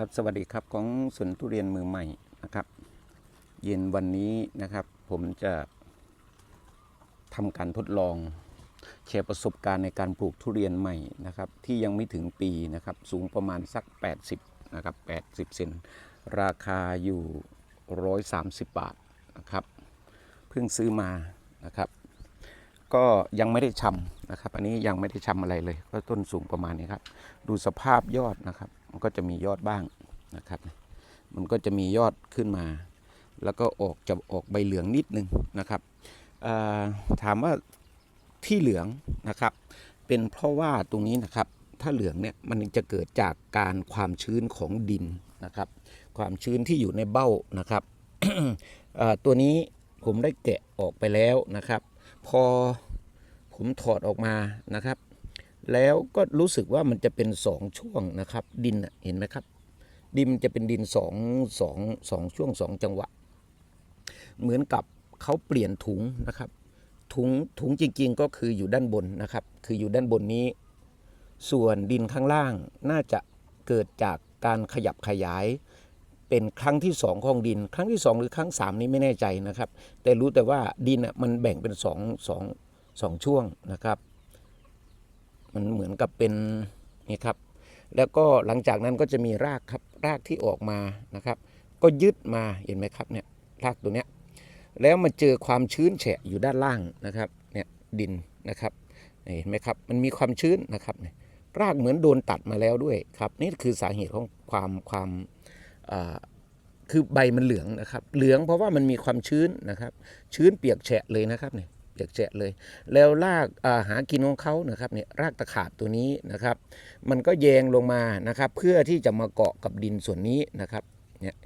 ครับสวัสดีครับของสวนทุเรียนมือใหม่นะครับ เย็นวันนี้นะครับ ผมจะทำการทดลองแชร์ประสบการณ์ในการปลูกทุเรียนใหม่นะครับ ที่ยังไม่ถึงปีนะครับ สูงประมาณสัก 80นะครับ80 เซนราคาอยู่ 130 บาทนะครับ เพิ่งซื้อมานะครับ ก็ยังไม่ได้ชำนะครับ อันนี้ยังไม่ได้ชำอะไรเลย ก็ต้นสูงประมาณนี้ครับ ดูสภาพยอดนะครับ มันก็จะมียอดบ้างนะครับ มันก็จะมียอดขึ้นมา แล้วก็ออกจะออกใบเหลืองนิดนึงนะครับถามว่าที่เหลืองนะครับ เป็นเพราะว่าตรงนี้นะครับ ถ้าเหลืองเนี่ยมันจะเกิดจากการความชื้นของดินนะครับ ความชื้นที่อยู่ในเบ้านะครับตัวนี้ผมได้แกะออกไปแล้วนะครับ พอผมถอดออกมานะครับ แล้วก็รู้สึกว่ามันจะเป็นสองช่วงนะครับ ดินน่ะเห็นไหมครับ ดินมันจะเป็นดินสองสองสองช่วงสองจังหวะ เหมือนกับเขาเปลี่ยนถุงนะครับ ถุงถุงจริงๆก็คืออยู่ด้านบนนะครับ คืออยู่ด้านบนนี้ ส่วนดินข้างล่างน่าจะเกิดจากการขยับขยาย เป็นครั้งที่สองของดิน ครั้งที่สองหรือครั้งสามนี้ไม่แน่ใจนะครับ แต่รู้แต่ว่าดินอะมันแบ่งเป็นสองสองสองช่วงนะครับ มันเหมือนกับเป็นนี่ครับ แล้วก็หลังจากนั้นก็จะมีรากครับรากที่ออกมานะครับ ก็ยึดมาเห็นไหมครับเนี่ยรากตัวเนี้ยแล้วมาเจอความชื้นแฉะอยู่ด้านล่างนะครับเนี่ยดินนะครับเห็นไหมครับมันมีความชื้นนะครับรากเหมือนโดนตัดมาแล้วด้วยครับ นี่คือสาเหตุของความความคือใบมันเหลืองนะครับ เหลืองเพราะว่ามันมีความชื้นนะครับ ชื้นเปียกแฉะเลยนะครับเนี่ย เปียกแฉะเลย แล้วรากาหากินของเขานะครับเนี่ยรากตะขาบตัวนี้นะครับ มันก็แยงลงมานะครับ เพื่อที่จะมาเกาะกับดินส่วนนี้นะครับเนี่ย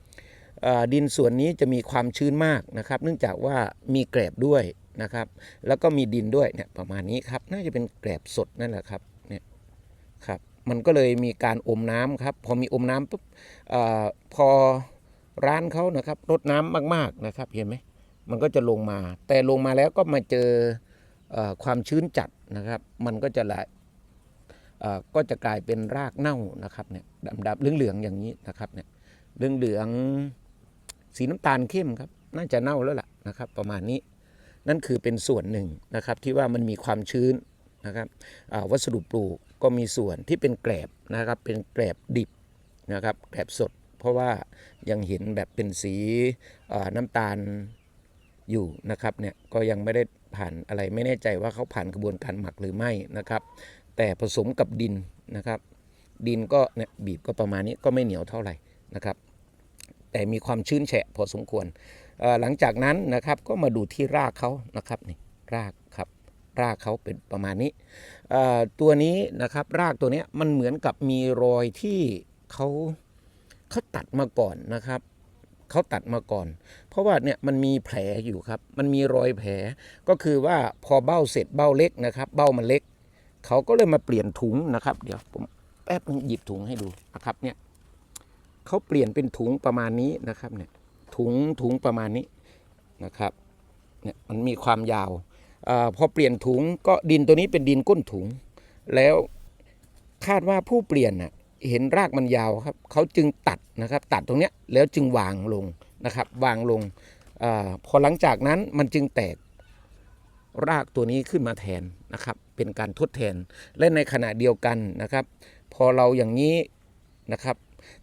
ดินส่วนนี้จะมีความชื้นมากนะครับ เนื่องจากว่ามีแกลบด้วยนะครับ แล้วก็มีดินด้วยเนี่ยประมาณนี้ครับน่าจะเป็นแกลบสดนั่นแหละครับเนี่ยครับมันก็เลยมีการอมน้ำครับ พอมีอมน้ำปุ๊บอพอร้านเขานะครับรดน้ำมากๆนะครับเห็นไหม มันก็จะลงมา แต่ลงมาแล้วก็มาเจออความชื้นจัดนะครับ มันก็จะลเอ่อก็จะกลายเป็นรากเน่านะครับเนี่ยดำๆเหลืองๆอย่างนี้นะครับเนี่ยเหลืองๆสีน้ำตาลเข้มครับ น่าจะเน่าแล้วล่ะนะครับ ประมาณนี้นั่นคือเป็นส่วนหนึ่งนะครับที่ว่ามันมีความชื้นนะครับวัสดุปลูกก็มีส่วนที่เป็นแกลบนะครับ เป็นแกลบดิบนะครับแกลบสด เพราะว่ายังเห็นแบบเป็นสีน้ำตาล อยู่นะครับเนี่ยก็ยังไม่ได้ผ่านอะไรไม่แน่ใจว่าเขาผ่านกระบวนการหมักหรือไม่นะครับ แต่ผสมกับดินนะครับ ดินก็เนี่ยบีบก็ประมาณนี้ก็ไม่เหนียวเท่าไหร่นะครับ แต่มีความชื้นแฉะพอสมควรหลังจากนั้นนะครับก็มาดูที่รากเขานะครับนี่รากครับรากเขาเป็นประมาณนี้ตัวนี้นะครับรากตัวเนี้ยมันเหมือนกับมีรอยที่เขาเขาตัดมาก่อนนะครับ เขาตัดมาก่อน เพราะว่าเนี่ยมันมีแผลอยู่ครับ มันมีรอยแผลก็คือว่าพอเบ้าเสร็จเบ้าเล็กนะครับ เบ้ามันเล็ก เขาก็เลยมาเปลี่ยนถุงนะครับ เดี๋ยวผมแป๊บนึงหยิบถุงให้ดูนะครับเนี่ยเขาเปลี่ยนเป็นถุงประมาณนี้นะครับเนี่ยถุงถุงประมาณนี้นะครับเนี่ยมันมีความยาวอาพอเปลี่ยนถุงก็ดินตัวนี้เป็นดินก้นถุง แล้วคาดว่าผู้เปลี่ยนน่ะเห็นรากมันยาวครับ เขาจึงตัด นะครับ ตัดตรงเนี้ยแล้วจึงวางลงนะครับ วางลงอพอหลังจากนั้นมันจึงแตกรากตัวนี้ขึ้นมาแทนนะครับ เป็นการทดแทนและในขณะเดียวกันนะครับ พอเราอย่างนี้นะครับ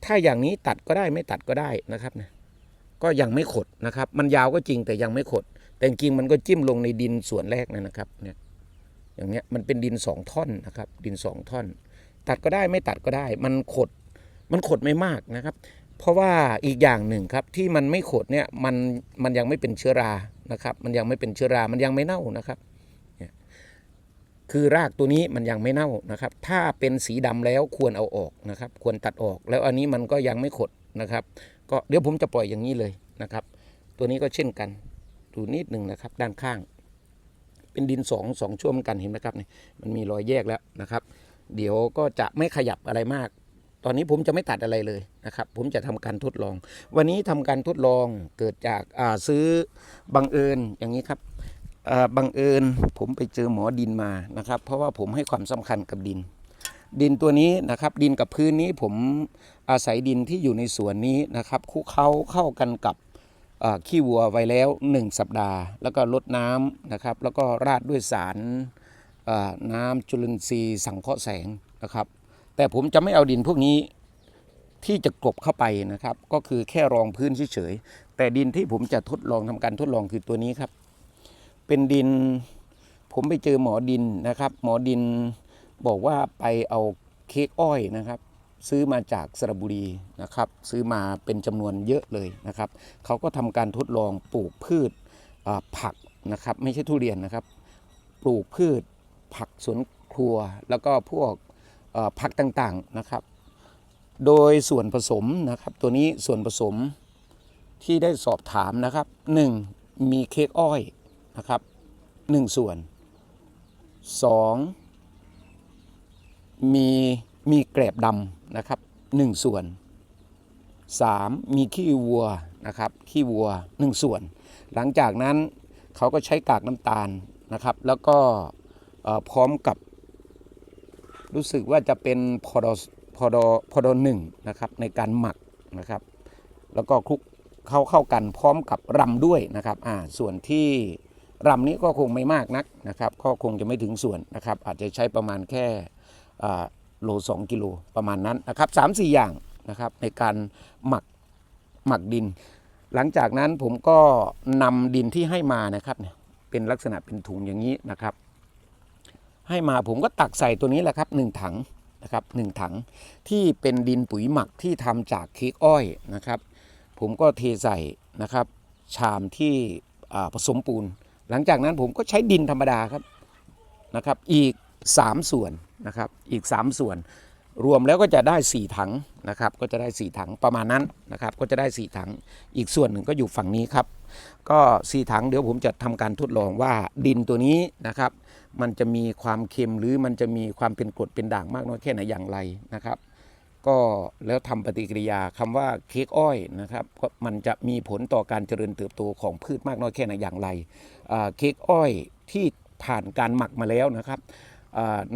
ถ้าอย่างนี้ตัดก็ได้ไม่ตัดก็ได้นะครับนะก็ยังไม่ขดนะครับ มันยาวก็จริงแต่ยังไม่ขด แต่จริงมันก็จิ้มลงในดินส่วนแรกนั่นนะครับเนี่ยอย่างเงี้ยมันเป็นดินสองท่อนนะครับ ดินสองท่อน ตัดก็ได้ไม่ตัดก็ได้ มันขด มันขดไม่มากนะครับ เพราะว่าอีกอย่างหนึ่งครับที่มันไม่ขดเนี่ยมันมันยังไม่เป็นเชื้อรานะครับ มันยังไม่เป็นเชื้อรา มันยังไม่เน่านะครับคือรากตัวนี้มันยังไม่เน่านะครับ ถ้าเป็นสีดำแล้วควรเอาออกนะครับ ควรตัดออก แล้วอันนี้มันก็ยังไม่ขดนะครับ ก็เดี๋ยวผมจะปล่อยอย่างนี้เลยนะครับ ตัวนี้ก็เช่นกัน ดูนิดหนึ่งนะครับ ด้านข้าง เป็นดินสองสองช่วงกันเห็นไหมครับเนี่ยมันมีรอยแยกแล้วนะครับ เดี๋ยวก็จะไม่ขยับอะไรมาก อนนี้ผมจะไม่ตัดอะไรเลยนะครับ ผมจะทำการทดลอง วันนี้ทำการทดลองเกิดจากาซื้อบังเอิญอย่างนี้ครับบังเอิญผมไปเจอหมอดินมานะครับ เพราะว่าผมให้ความสำคัญกับดิน ดินตัวนี้นะครับ ดินกับพื้นนี้ผมอาศัยดินที่อยู่ในสวนนี้นะครับคุกเคล้าเข้ากันกับขี้วัวไว้แล้ว 1 สัปดาห์ แล้วก็ลดน้ำนะครับ แล้วก็ราดด้วยสารน้ำจุลินทรีย์สังเคราะห์แสงนะครับ แต่ผมจะไม่เอาดินพวกนี้ที่จะกลบเข้าไปนะครับ ก็คือแค่รองพื้นเฉยๆแต่ดินที่ผมจะทดลองทำการทดลองคือตัวนี้ครับ เป็นดินผมไปเจอหมอดินนะครับ หมอดินบอกว่าไปเอาเค้กอ้อยนะครับ ซื้อมาจากสระบุรีนะครับ ซื้อมาเป็นจำนวนเยอะเลยนะครับเขาก็ทำการทดลองปลูกพืชผักนะครับ ไม่ใช่ทุเรียนนะครับ ปลูกพืชผักสวนครัวแล้วก็พวก ผักต่างๆนะครับ โดยส่วนผสมนะครับ ตัวนี้ส่วนผสมที่ได้สอบถามนะครับ 1. มีเค้กอ้อยนะครับ 1 ส่วน 2. มีมีแกลบดำนะครับ 1 ส่วน 3. มีขี้วัวนะครับขี้วัว 1 ส่วน หลังจากนั้นเขาก็ใช้กากน้ำตาลนะครับ แล้วก็พร้อมกับ รู้สึกว่าจะเป็นพอดพอดพอดหนึ่งนะครับในการหมักนะครับ แล้วก็คลุกเข้าเข้ากันพร้อมกับรำด้วยนะครับอ่าส่วนที่รำนี้ก็คงไม่มากนักนะครับก็คงจะไม่ถึงส่วนนะครับ อาจจะใช้ประมาณแค่อ่าโลสองกิโลประมาณนั้นนะครับสามสี่อย่างนะครับในการหมักหมักดิน หลังจากนั้นผมก็นำดินที่ให้มานะครับเนี่ยเป็นลักษณะเป็นถุงอย่างนี้นะครับ ให้มาผมก็ตักใส่ตัวนี้แหละครับหนึ่งถังนะครับหนึ่งถังที่เป็นดินปุ๋ยหมักที่ทำจากเค้กอ้อยนะครับ ผมก็เทใส่นะครับ ชามที่ผสมปูน หลังจากนั้นผมก็ใช้ดินธรรมดาครับนะครับ อีก 3 ส่วนนะครับอีก 3 ส่วน รวมแล้วก็จะได้ 4 ถังนะครับ ก็จะได้ 4 ถังประมาณนั้นนะครับ ก็จะได้ 4 ถัง อีกส่วนหนึ่งก็อยู่ฝั่งนี้ครับ ก็ 4 ถังเดี๋ยวผมจะทำการทดลองว่าดินตัวนี้นะครับ มันจะมีความเค็มหรือมันจะมีความเป็นกรดเป็นด่างมากน้อยแค่ไหนอย่างไรนะครับ ก็แล้วทำปฏิกิริยาคำว่าเค้กอ้อยนะครับก็มันจะมีผลต่อการเจริญเติบโตของพืชมากน้อยแค่ไหนอย่างไรอ่าเค้กอ้อยที่ผ่านการหมักมาแล้วนะครับ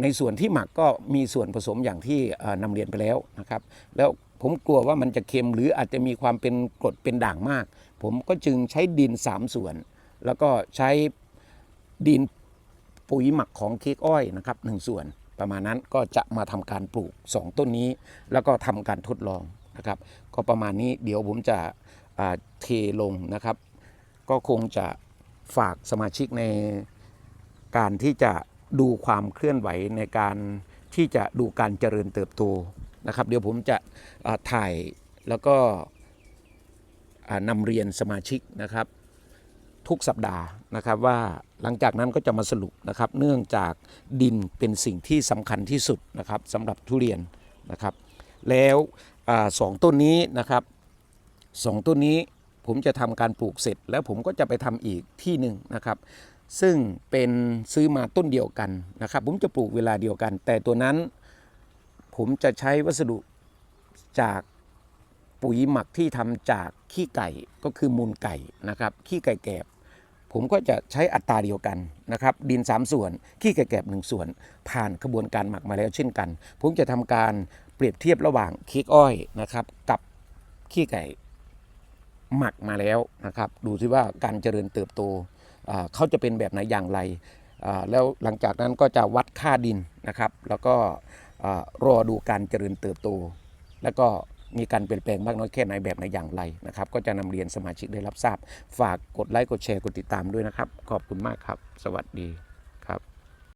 ในส่วนที่หมักก็มีส่วนผสมอย่างที่อ่านำเรียนไปแล้วนะครับ แล้วผมกลัวว่ามันจะเค็มหรืออาจจะมีความเป็นกรดเป็นด่างมาก ผมก็จึงใช้ดิน 3 ส่วน แล้วก็ใช้ดินปุ๋ยหมักของเค้กอ้อยนะครับหนึ่งส่วนประมาณนั้นก็จะมาทำการปลูก 2 ต้นนี้ แล้วก็ทำการทดลองนะครับ ก็ประมาณนี้เดี๋ยวผมจะเทลงนะครับ ก็คงจะฝากสมาชิกในการที่จะ ดูความเคลื่อนไหวในการที่จะดูการเจริญเติบโตนะครับ เดี๋ยวผมจะถ่ายแล้วก็นำเรียนสมาชิกนะครับ ทุกสัปดาห์นะครับว่าหลังจากนั้นก็จะมาสรุปนะครับ เนื่องจากดินเป็นสิ่งที่สำคัญที่สุดนะครับสำหรับทุเรียนนะครับ แล้วอสองต้นนี้นะครับสองต้นนี้ผมจะทำการปลูกเสร็จ แล้วผมก็จะไปทำอีกที่หนึ่งนะครับ ซึ่งเป็นซื้อมาต้นเดียวกันนะครับ ผมจะปลูกเวลาเดียวกัน แต่ตัวนั้นผมจะใช้วัสดุจากปุ๋ยหมักที่ทำจากขี้ไก่ก็คือมูลไก่นะครับขี้ไก่แกบ ผมก็จะใช้อัตราเดียวกันนะครับ ดิน 3 ส่วนขี้ไก่แกบหนึ่งส่วน ผ่านกระบวนการหมักมาแล้วเช่นกัน ผมจะทำการเปรียบเทียบระหว่างเค้กอ้อยนะครับ กับขี้ไก่หมักมาแล้วนะครับ ดูที่ว่าการเจริญเติบโต เขาจะเป็นแบบไหนอย่างไร แล้วหลังจากนั้นก็จะวัดค่าดินนะครับ แล้วก็รอดูการเจริญเติบโต แล้วก็มีการเปลี่ยนแปลงมากน้อยแค่ไหนแบบไหนอย่างไรนะครับ ก็จะนำเรียนสมาชิกได้รับทราบ ฝากกดไลค์กดแชร์กดติดตามด้วยนะครับ ขอบคุณมากครับ สวัสดี